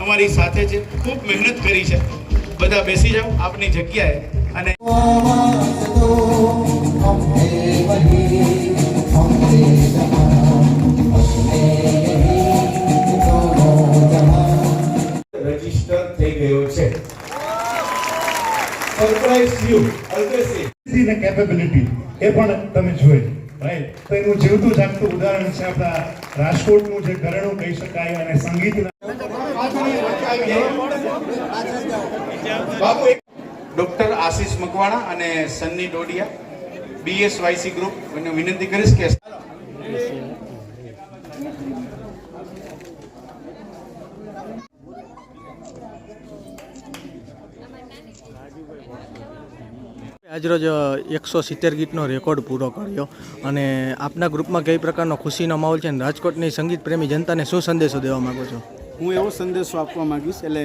અમારી સાથે છે. ખૂબ મહેનત કરી છે. બધા બેસી જાઓ, આપની જગ્યાએ. અને રજિસ્ટર થઈ ગયો છે. સરપ્રાઈઝ યુ અલ્પેશજી ને કેપેબિલિટી એ પણ તમે જોઈ. રાઈટ તો એનું જીવતું જાગતું ઉદાહરણ છે આપણા રાજકોટનું જે ઘરેણું કહી શકાય અને સંગીત ડોક્ટર આશીષ મકવાણા અને સન્ની ડોડિયા બીએસવાયસી ગ્રુપ મને વિનંતી કરીશ કે આજરોજ એકસો સિત્તેર ગીતનો રેકોર્ડ પૂરો કર્યો અને આપના ગ્રુપમાં કઈ પ્રકારનો ખુશીનો માહોલ છે અને રાજકોટની સંગીત પ્રેમી જનતાને શું સંદેશો દેવા માંગો છો? હું એવો સંદેશો આપવા માગીશ, એટલે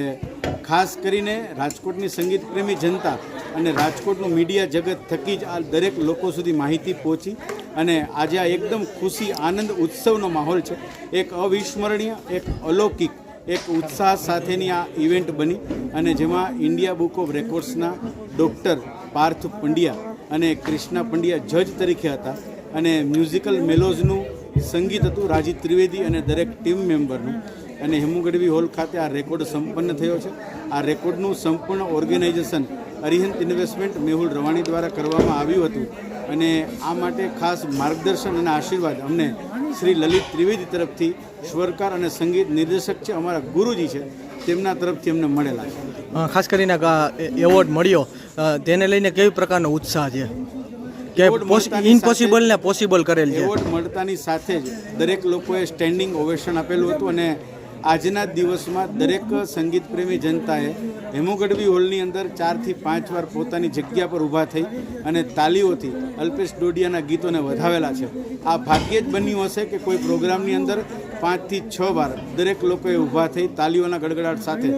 ખાસ કરીને રાજકોટની સંગીત પ્રેમી જનતા અને રાજકોટનું મીડિયા જગત થકી જ આ દરેક લોકો સુધી માહિતી પહોંચી અને આજે આ એકદમ ખુશી, આનંદ, ઉત્સવનો માહોલ છે. એક અવિસ્મરણીય, એક અલૌકિક એક ઉત્સાહ સાથેની આ ઇવેન્ટ બની અને જેમાં ઇન્ડિયા બુક ઓફ રેકોર્ડ્સના ડૉક્ટર પાર્થ પંડ્યા અને ક્રિષ્ના પંડ્યા જજ તરીકે હતા અને મ્યુઝિકલ મેલોઝનું સંગીત હતું રાજીવ ત્રિવેદી અને દરેક ટીમ મેમ્બરનું અને હેમુગઢવી હોલ ખાતે આ રેકોર્ડ સંપન્ન થયો છે. આ રેકોર્ડનું સંપૂર્ણ ઓર્ગેનાઇઝેશન અરિહંત ઇન્વેસ્ટમેન્ટ મેહુલ રવાણી દ્વારા કરવામાં આવ્યું હતું. અને આ માટે ખાસ માર્ગદર્શન અને આશીર્વાદ અમને શ્રી લલિત ત્રિવેદી તરફથી સ્વરકાર અને સંગીત નિર્દેશક છે અમારા ગુરુજી છે. તેમના તરફથી અમને મળેલા છે. ખાસ કરીને એવોર્ડ મળ્યો. તેને લઈને કેવી પ્રકારનો ઉત્સાહ છે? કે ઇમ્પોસિબલ ને પોસિબલ કરેલ છે. એવોર્ડ મળતાની સાથે જ દરેક લોકોએ સ્ટેન્ડિંગ ઓવેશન આપેલું હતું અને આજના દિવસમાં દરેક સંગીત પ્રેમી જનતાએ હેમુગઢવી હોલની અંદર ચારથી પાંચ વાર પોતાની જગ્યા પર ઊભા થઈ અને તાલીઓથી અલ્પેશ ડોડિયાના ગીતોને વધાવેલા છે. આ ભાગ્યે જ બન્યું હશે કે કોઈ પ્રોગ્રામની અંદર પાંચથી છ વાર દરેક લોકોએ ઊભા થઈ તાલીઓના ગડગડાટ સાથે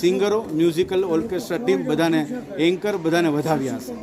સિંગરો, મ્યુઝિકલ ઓર્કેસ્ટ્રા ટીમ બધાને, એન્કર બધાને વધાવ્યા હશે.